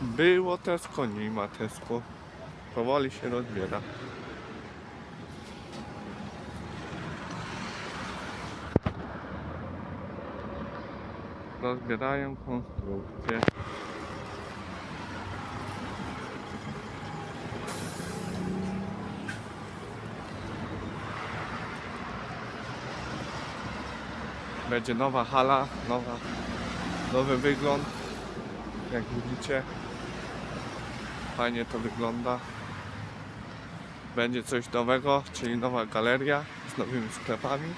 Było Tesco, nie ma Tesco. Powoli się rozbiera. Rozbierają konstrukcję. Będzie nowa hala, nowa, nowy wygląd. Jak widzicie, fajnie to wygląda. Będzie coś nowego, czyli nowa galeria z nowymi sklepami.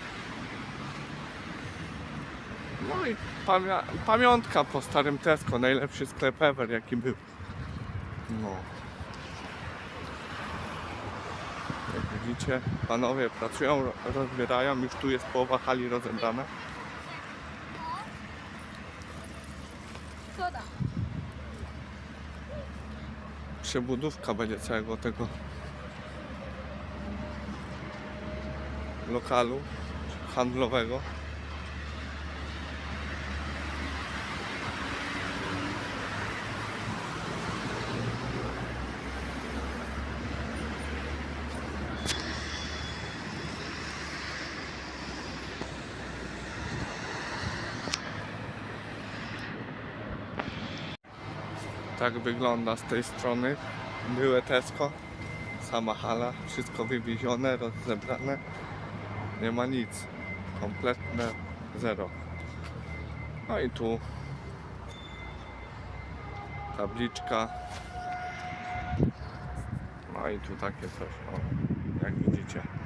No i pamią- pamiątka po starym Tesco, najlepszy sklep ever jaki był. No. Jak widzicie, panowie pracują, ro- rozbierają, już tu jest połowa hali rozebrana. Soda. Przebudówka będzie całego tego lokalu handlowego. Tak wygląda z tej strony. Byłe Tesco, sama hala, wszystko wywiezione, rozebrane. Nie ma nic. Kompletne zero. No i tu tabliczka. No i tu takie coś, o, jak widzicie.